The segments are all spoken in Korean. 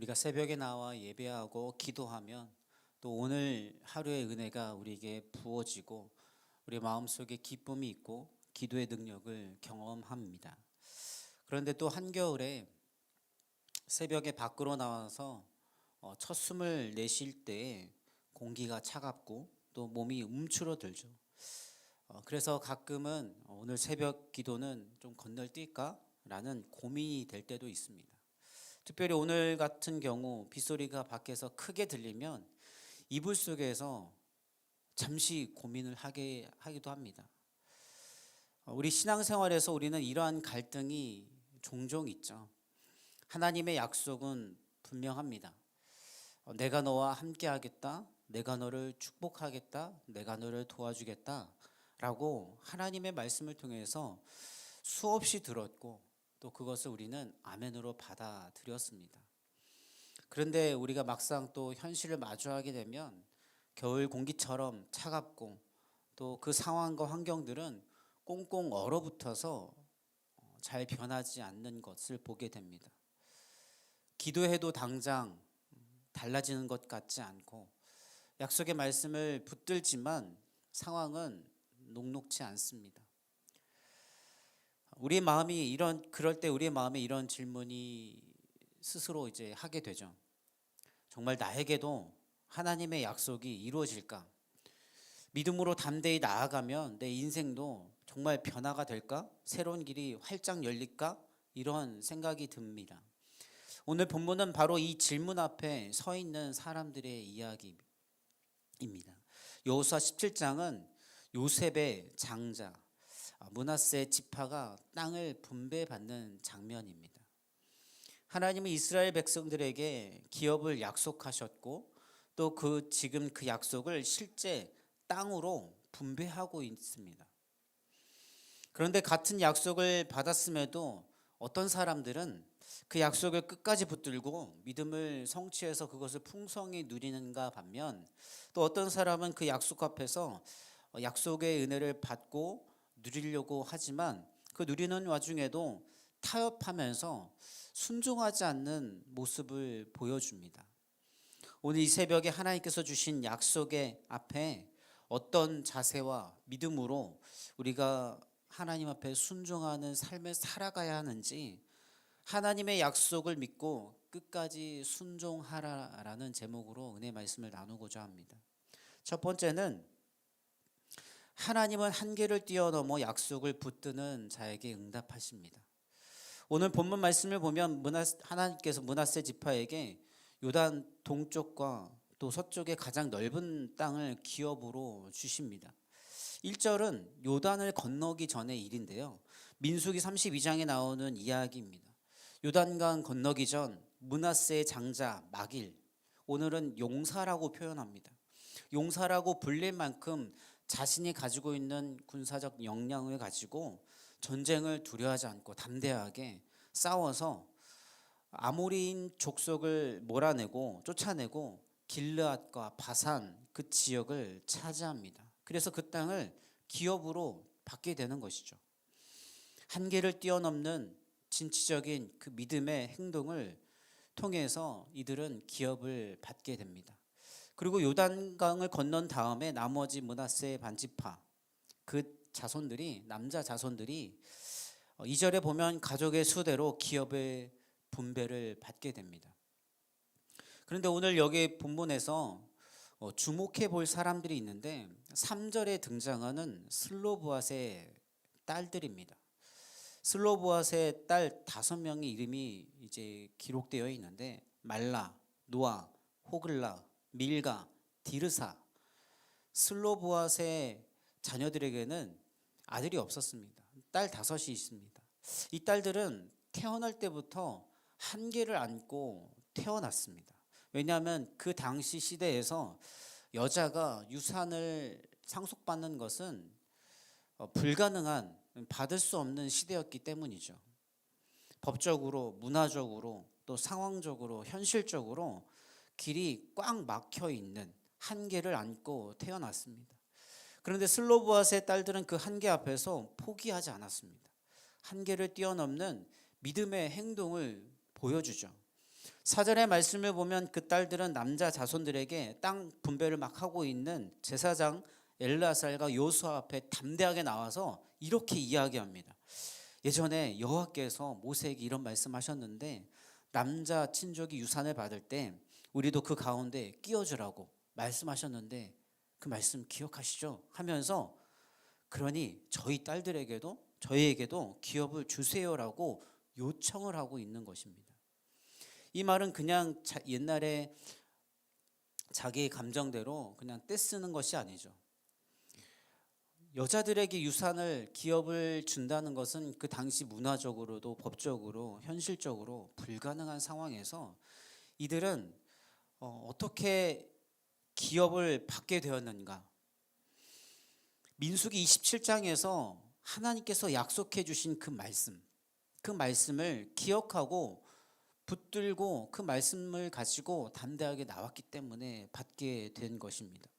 우리가 새벽에 나와 예배하고 기도하면 또 오늘 하루의 은혜가 우리에게 부어지고 우리 마음속에 기쁨이 있고 기도의 능력을 경험합니다. 그런데 또 한겨울에 새벽에 밖으로 나와서 어, 첫 숨을 내쉴 때 공기가 차갑고 또 몸이 움츠러들죠. 어, 그래서 가끔은 오늘 새벽 기도는 좀 건널뛸까 라는 고민이 될 때도 있습니다. 특별히 오늘 같은 경우 빗소리가 밖에서 크게 들리면 이불 속에서 잠시 고민을 하게 하기도 합니다. 어, 우리 신앙생활에서 우리는 이러한 갈등이 종종 있죠. 하나님의 약속은 분명합니다. 어, 내가 너와 함께 하겠다. 내가 너를 축복하겠다. 내가 너를 도와주겠다. 라고 하나님의 말씀을 통해서 수없이 들었고 또 그것을 우리는 아멘으로 받아들였습니다. 그런데 우리가 막상 또 현실을 마주하게 되면 겨울 공기처럼 차갑고 또 그 상황과 환경들은 꽁꽁 얼어붙어서 어, 잘 변하지 않는 것을 보게 됩니다. 기도해도 당장 달라지는 것 같지 않고 약속의 말씀을 붙들지만 상황은 녹록치 않습니다. 우리의 마음이 이런 그럴 때 우리의 마음에 이런 질문이 스스로 이제 하게 되죠. 정말 나에게도 하나님의 약속이 이루어질까? 믿음으로 담대히 나아가면 내 인생도 정말 변화가 될까? 새로운 길이 활짝 열릴까? 이런 생각이 듭니다. 오늘 본문은 바로 이 질문 앞에 서 있는 사람들의 이야기입니다. 여호수아 17장은 요셉의 장자 문하세 지파가 땅을 분배받는 장면입니다. 하나님은 이스라엘 백성들에게 기업을 약속하셨고 또 그 지금 그 약속을 실제 땅으로 분배하고 있습니다. 그런데 같은 약속을 받았음에도 어떤 사람들은 그 약속을 끝까지 붙들고 믿음을 성취해서 그것을 풍성히 누리는가 반면 또 어떤 사람은 그 약속 앞에서 약속의 은혜를 받고 누리려고 하지만 그 누리는 와중에도 타협하면서 순종하지 않는 모습을 보여줍니다. 오늘 이 새벽에 하나님께서 주신 약속의 앞에 어떤 자세와 믿음으로 우리가 하나님 앞에 순종하는 삶을 살아가야 하는지 하나님의 약속을 믿고 끝까지 순종하라라는 제목으로 은혜 말씀을 나누고자 합니다. 첫 번째는 하나님은 한계를 뛰어넘어 약속을 붙드는 자에게 응답하십니다. 오늘 본문 말씀을 보면 문하, 하나님께서 문하세 지파에게 요단 동쪽과 또 서쪽의 가장 넓은 땅을 기업으로 주십니다. 1절은 요단을 건너기 전의 일인데요. 민수기 32장에 나오는 이야기입니다. 요단강 건너기 전 문하세의 장자 마길 오늘은 용사라고 표현합니다. 용사라고 불릴 만큼 자신이 가지고 있는 군사적 역량을 가지고 전쟁을 두려워하지 않고 담대하게 싸워서 아모리인 족속을 몰아내고 쫓아내고 길르앗과 바산 그 지역을 차지합니다. 그래서 그 땅을 기업으로 받게 되는 것이죠. 한계를 뛰어넘는 진취적인 그 믿음의 행동을 통해서 이들은 기업을 받게 됩니다. 그리고 요단강을 건넌 다음에 나머지 문하세 반지파 그 자손들이 남자 자손들이 어, 이절에 보면 가족의 수대로 기업의 분배를 받게 됩니다. 그런데 오늘 여기 본문에서 어, 주목해 볼 사람들이 있는데 3절에 등장하는 슬로브앗의 딸들입니다. 슬로브앗의 딸 다섯 명의 이름이 이제 기록되어 있는데 말라, 노아, 호글라, 밀가, 디르사, 슬로브앗의 자녀들에게는 아들이 없었습니다. 딸 다섯이 있습니다. 이 딸들은 태어날 때부터 한계를 안고 태어났습니다. 왜냐하면 그 당시 시대에서 여자가 유산을 상속받는 것은 어, 불가능한 받을 수 없는 시대였기 때문이죠. 법적으로, 문화적으로, 또 상황적으로, 현실적으로 길이 꽉 막혀 있는 한계를 안고 태어났습니다. 그런데 슬로브아스의 딸들은 그 한계 앞에서 포기하지 않았습니다. 한계를 뛰어넘는 믿음의 행동을 보여주죠. 사절의 말씀을 보면 그 딸들은 남자 자손들에게 땅 분배를 막 하고 있는 제사장 엘라살과 요수아 앞에 담대하게 나와서 이렇게 이야기합니다. 예전에 여호와께서 모세에게 이런 말씀하셨는데 남자 친족이 유산을 받을 때 우리도 그 가운데 끼워주라고 말씀하셨는데 그 말씀 기억하시죠? 하면서 그러니 저희 딸들에게도 저희에게도 기업을 주세요라고 요청을 하고 있는 것입니다. 이 말은 그냥 자, 옛날에 자기의 감정대로 그냥 떼쓰는 것이 아니죠. 여자들에게 유산을 기업을 준다는 것은 그 당시 문화적으로도 법적으로 현실적으로 불가능한 상황에서 이들은 어, 어떻게 기업을 받게 되었는가? 민수기 27장에서 하나님께서 약속해 주신 그 말씀, 그 말씀을 기억하고 붙들고 그 말씀을 가지고 담대하게 나왔기 때문에 받게 된 것입니다.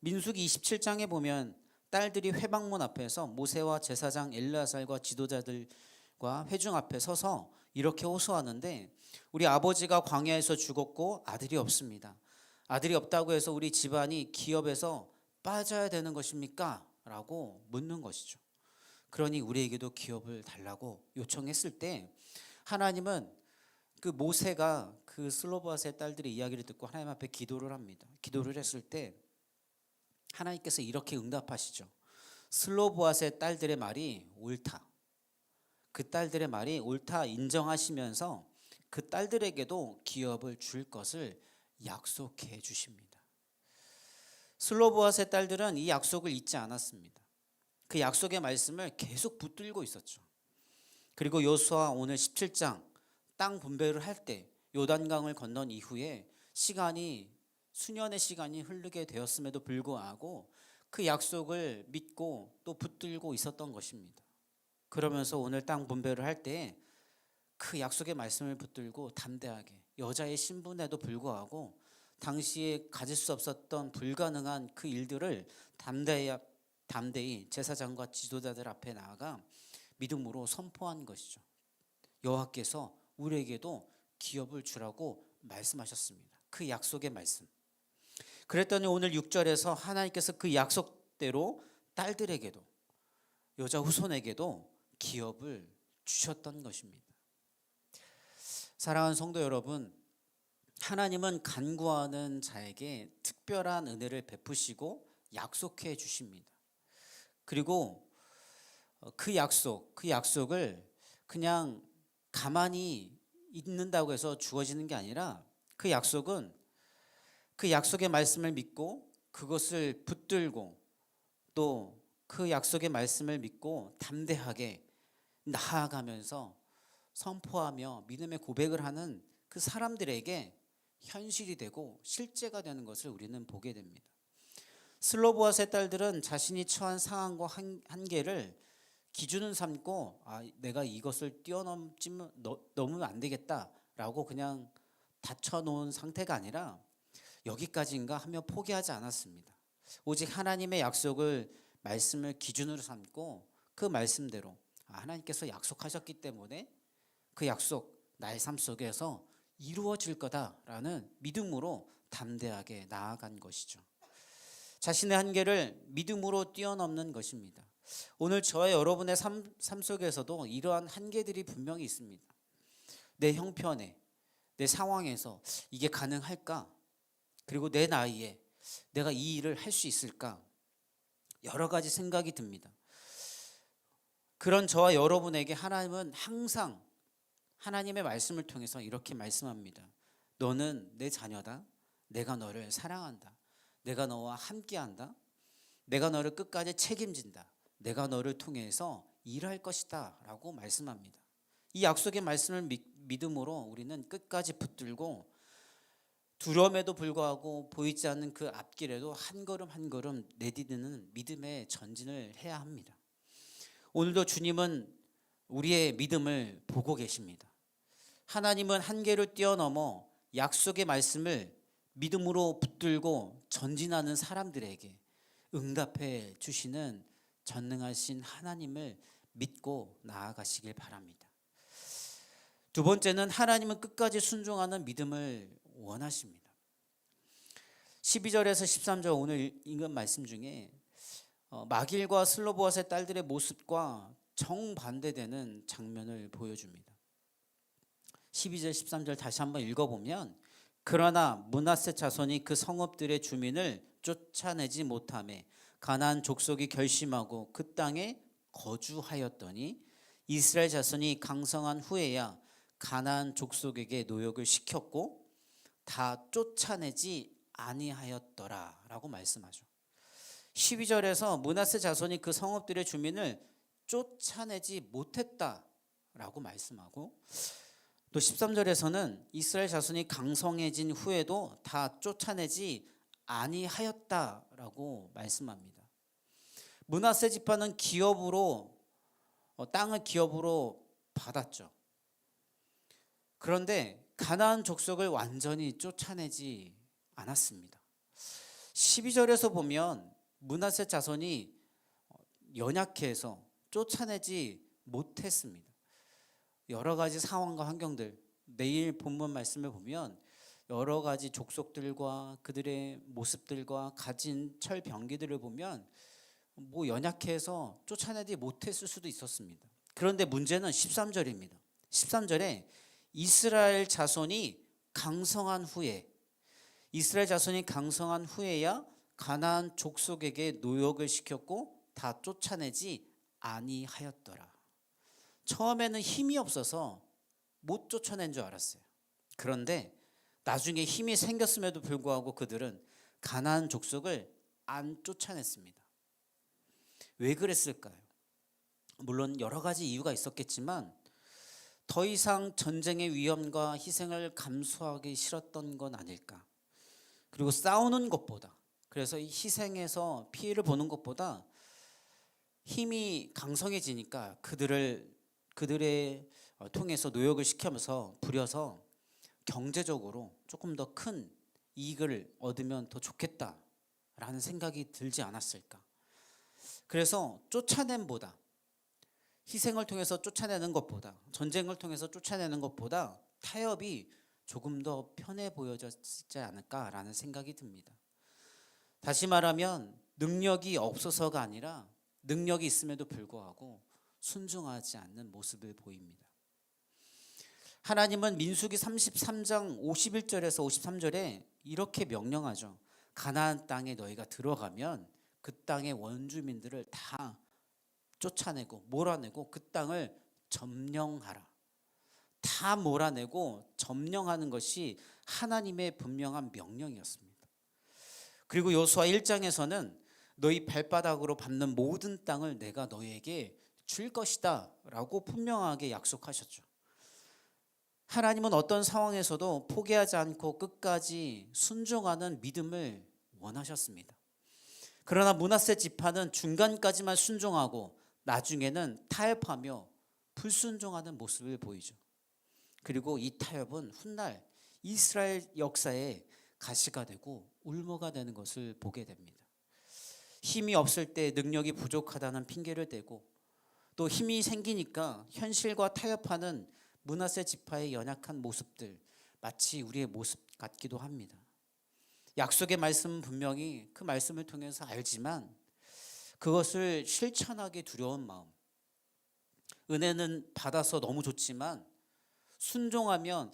민수기 27장에 보면 딸들이 회방문 앞에서 모세와 제사장 엘르아살과 지도자들과 회중 앞에 서서 이렇게 호소하는데 우리 아버지가 광야에서 죽었고 아들이 없습니다. 아들이 없다고 해서 우리 집안이 기업에서 빠져야 되는 것입니까? 라고 묻는 것이죠. 그러니 우리에게도 기업을 달라고 요청했을 때 하나님은 그 모세가 그 슬로바스의 딸들의 이야기를 듣고 하나님 앞에 기도를 합니다. 기도를 했을 때 하나님께서 이렇게 응답하시죠. 슬로보아스의 딸들의 말이 옳다. 그 딸들의 말이 옳다 인정하시면서 그 딸들에게도 기업을 줄 것을 약속해 주십니다. 슬로보아스의 딸들은 이 약속을 잊지 않았습니다. 그 약속의 말씀을 계속 붙들고 있었죠. 그리고 요수아 오늘 17장 땅 분배를 할 때 요단강을 건넌 이후에 시간이 수년의 시간이 흐르게 되었음에도 불구하고 그 약속을 믿고 또 붙들고 있었던 것입니다. 그러면서 오늘 땅 분배를 할 때 그 약속의 말씀을 붙들고 담대하게 여자의 신분에도 불구하고 당시에 가질 수 없었던 불가능한 그 일들을 담대히, 담대히 제사장과 지도자들 앞에 나아가 믿음으로 선포한 것이죠. 여호와께서 우리에게도 기업을 주라고 말씀하셨습니다. 그 약속의 말씀. 그랬더니 오늘 6절에서 하나님께서 그 약속대로 딸들에게도 여자 후손에게도 기업을 주셨던 것입니다. 사랑하는 성도 여러분, 하나님은 간구하는 자에게 특별한 은혜를 베푸시고 약속해 주십니다. 그리고 그 약속, 그 약속을 그냥 가만히 있는다고 해서 주어지는 게 아니라 그 약속은 그 약속의 말씀을 믿고 그것을 붙들고 또 그 약속의 말씀을 믿고 담대하게 나아가면서 선포하며 믿음의 고백을 하는 그 사람들에게 현실이 되고 실제가 되는 것을 우리는 보게 됩니다. 슬로보아 세 딸들은 자신이 처한 상황과 한계를 기준을 삼고 아, 내가 이것을 뛰어넘지면 넘으면 안 되겠다라고 그냥 닫혀 놓은 상태가 아니라 여기까지인가 하며 포기하지 않았습니다. 오직 하나님의 약속을 말씀을 기준으로 삼고 그 말씀대로 아, 하나님께서 약속하셨기 때문에 그 약속 나의 삶 속에서 이루어질 거다라는 믿음으로 담대하게 나아간 것이죠. 자신의 한계를 믿음으로 뛰어넘는 것입니다. 오늘 저와 여러분의 삶, 삶 속에서도 이러한 한계들이 분명히 있습니다. 내 형편에, 내 상황에서 이게 가능할까? 그리고 내 나이에 내가 이 일을 할 수 있을까? 여러 가지 생각이 듭니다. 그런 저와 여러분에게 하나님은 항상 하나님의 말씀을 통해서 이렇게 말씀합니다. 너는 내 자녀다. 내가 너를 사랑한다. 내가 너와 함께한다. 내가 너를 끝까지 책임진다. 내가 너를 통해서 일할 것이다. 라고 말씀합니다. 이 약속의 말씀을 믿음으로 우리는 끝까지 붙들고 두려움에도 불구하고 보이지 않는 그 앞길에도 한 걸음 한 걸음 내디디는 믿음의 전진을 해야 합니다. 오늘도 주님은 우리의 믿음을 보고 계십니다. 하나님은 한계를 뛰어넘어 약속의 말씀을 믿음으로 붙들고 전진하는 사람들에게 응답해 주시는 전능하신 하나님을 믿고 나아가시길 바랍니다. 두 번째는 하나님은 끝까지 순종하는 믿음을 원하십니다. 12절에서 13절 오늘 읽은 말씀 중에 어, 마길과 슬로보아스의 딸들의 모습과 정반대되는 장면을 보여줍니다. 12절 13절 다시 한번 읽어보면 그러나 문하세 자손이 그 성읍들의 주민을 쫓아내지 못함에 가나안 족속이 결심하고 그 땅에 거주하였더니 이스라엘 자손이 강성한 후에야 가나안 족속에게 노역을 시켰고 다 쫓아내지 아니하였더라라고 말씀하죠. 12절에서 문하세 자손이 그 성읍들의 주민을 쫓아내지 못했다라고 말씀하고 또 13절에서는 이스라엘 자손이 강성해진 후에도 다 쫓아내지 아니하였다라고 말씀합니다. 문하세 지파는 기업으로 어, 땅을 기업으로 받았죠. 그런데 가나안 족속을 완전히 쫓아내지 않았습니다. 12절에서 보면 문하세 자손이 어, 연약해서 쫓아내지 못했습니다. 여러 가지 상황과 환경들 내일 본문 말씀을 보면 여러 가지 족속들과 그들의 모습들과 가진 철병기들을 보면 뭐 연약해서 쫓아내지 못했을 수도 있었습니다. 그런데 문제는 13절입니다. 13절에 이스라엘 자손이 강성한 후에 이스라엘 자손이 강성한 후에야 가나안 족속에게 노역을 시켰고 다 쫓아내지 아니하였더라. 처음에는 힘이 없어서 못 쫓아낸 줄 알았어요. 그런데 나중에 힘이 생겼음에도 불구하고 그들은 가나안 족속을 안 쫓아냈습니다. 왜 그랬을까요? 물론 여러 가지 이유가 있었겠지만 더 이상 전쟁의 위험과 희생을 감수하기 싫었던 건 아닐까. 그리고 싸우는 것보다 그래서 이 희생에서 피해를 보는 것보다 힘이 강성해지니까 그들을 그들의 어, 통해서 노역을 시키면서 부려서 경제적으로 조금 더 큰 이익을 얻으면 더 좋겠다라는 생각이 들지 않았을까. 그래서 쫓아냄보다 희생을 통해서 쫓아내는 것보다 전쟁을 통해서 쫓아내는 것보다 타협이 조금 더 편해 보여졌지 않을까라는 생각이 듭니다. 다시 말하면 능력이 없어서가 아니라 능력이 있음에도 불구하고 순종하지 않는 모습을 보입니다. 하나님은 민수기 33장 51절에서 53절에 이렇게 명령하죠. 가나안 땅에 너희가 들어가면 그 땅의 원주민들을 다 쫓아내고 몰아내고 그 땅을 점령하라. 다 몰아내고 점령하는 것이 하나님의 분명한 명령이었습니다. 그리고 요수아 1장에서는 너희 발바닥으로 밟는 모든 땅을 내가 너희에게 줄 것이다 라고 분명하게 약속하셨죠. 하나님은 어떤 상황에서도 포기하지 않고 끝까지 순종하는 믿음을 원하셨습니다. 그러나 문하세 지파는 중간까지만 순종하고 나중에는 타협하며 불순종하는 모습을 보이죠. 그리고 이 타협은 훗날 이스라엘 역사에 가시가 되고 울모가 되는 것을 보게 됩니다. 힘이 없을 때 능력이 부족하다는 핑계를 대고 또 힘이 생기니까 현실과 타협하는 문하세 지파의 연약한 모습들 마치 우리의 모습 같기도 합니다. 약속의 말씀은 분명히 그 말씀을 통해서 알지만 그것을 실천하기 두려운 마음. 은혜는 받아서 너무 좋지만 순종하면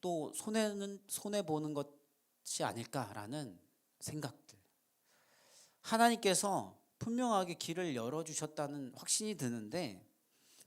또 손해는 손해 보는 것이 아닐까라는 생각들. 하나님께서 분명하게 길을 열어 주셨다는 확신이 드는데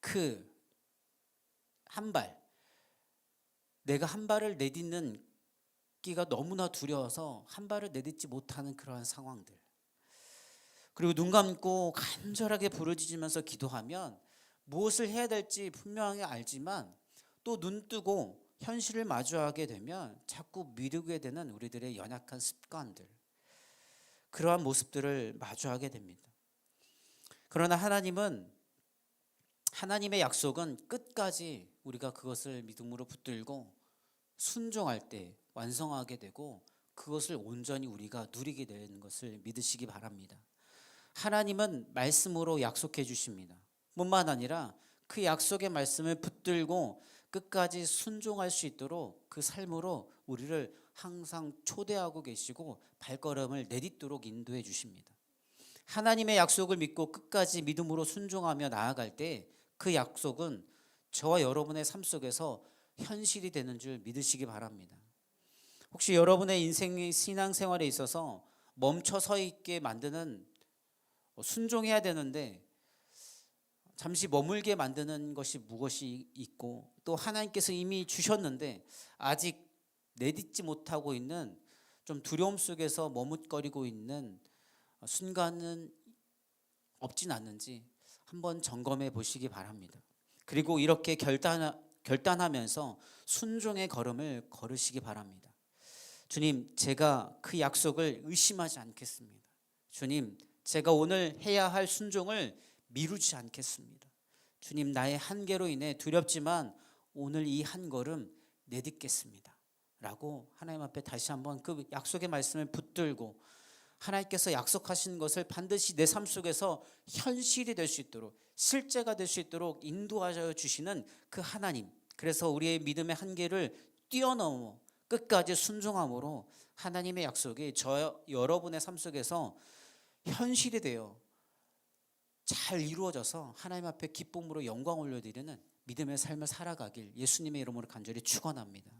그 한 발, 내가 한 발을 내딛는 기가 너무나 두려워서 한 발을 내딛지 못하는 그러한 상황들. 그리고 눈 감고 간절하게 부르짖으면서 기도하면 무엇을 해야 될지 분명하게 알지만 또 눈 뜨고 현실을 마주하게 되면 자꾸 미루게 되는 우리들의 연약한 습관들. 그러한 모습들을 마주하게 됩니다. 그러나 하나님은 하나님의 약속은 끝까지 우리가 그것을 믿음으로 붙들고 순종할 때 완성하게 되고 그것을 온전히 우리가 누리게 되는 것을 믿으시기 바랍니다. 하나님은 말씀으로 약속해 주십니다. 뿐만 아니라 그 약속의 말씀을 붙들고 끝까지 순종할 수 있도록 그 삶으로 우리를 항상 초대하고 계시고 발걸음을 내딛도록 인도해 주십니다. 하나님의 약속을 믿고 끝까지 믿음으로 순종하며 나아갈 때 그 약속은 저와 여러분의 삶 속에서 현실이 되는 줄 믿으시기 바랍니다. 혹시 여러분의 인생의 신앙생활에 있어서 멈춰 서 있게 만드는 순종해야 되는데 잠시 머물게 만드는 것이 무엇이 있고 또 하나님께서 이미 주셨는데 아직 내딛지 못하고 있는 좀 두려움 속에서 머뭇거리고 있는 순간은 없진 않는지 한번 점검해 보시기 바랍니다. 그리고 이렇게 결단 결단하면서 순종의 걸음을 걸으시기 바랍니다. 주님, 제가 그 약속을 의심하지 않겠습니다. 주님, 제가 오늘 해야 할 순종을 미루지 않겠습니다. 주님, 나의 한계로 인해 두렵지만 오늘 이 한 걸음 내딛겠습니다. 라고 하나님 앞에 다시 한번 그 약속의 말씀을 붙들고 하나님께서 약속하신 것을 반드시 내 삶 속에서 현실이 될 수 있도록 실제가 될 수 있도록 인도하여 주시는 그 하나님. 그래서 우리의 믿음의 한계를 뛰어넘어 끝까지 순종함으로 하나님의 약속이 저 여러분의 삶 속에서 현실이 되어 잘 이루어져서 하나님 앞에 기쁨으로 영광 올려드리는 믿음의 삶을 살아가길 예수님의 이름으로 간절히 축원합니다.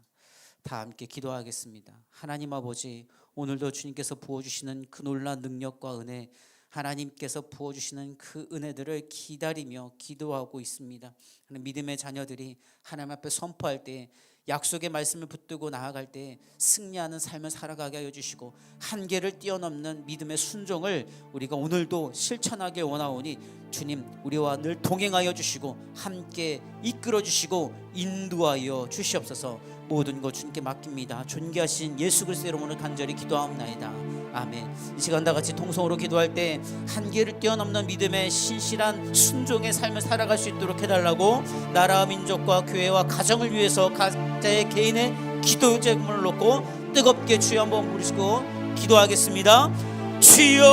다 함께 기도하겠습니다. 하나님 아버지 오늘도 주님께서 부어주시는 그 놀란 능력과 은혜 하나님께서 부어주시는 그 은혜들을 기다리며 기도하고 있습니다. 믿음의 자녀들이 하나님 앞에 선포할 때 약속의 말씀을 붙들고 나아갈 때 승리하는 삶을 살아가게 하여 주시고 한계를 뛰어넘는 믿음의 순종을 우리가 오늘도 실천하게 원하오니 주님 우리와 늘 동행하여 주시고 함께 이끌어 주시고 인도하여 주시옵소서. 모든 것 주님께 맡깁니다. 존귀하신 예수 그리스도의 이름으로 간절히 기도하옵나이다 아멘. 이 시간 다 같이 통성으로 기도할 때 한계를 뛰어넘는 믿음의 신실한 순종의 삶을 살아갈 수 있도록 해달라고 나라 민족과 교회와 가정을 위해서 각자의 개인의 기도 제금을 놓고 뜨겁게 주여 한번 부르시고 기도하겠습니다. 주여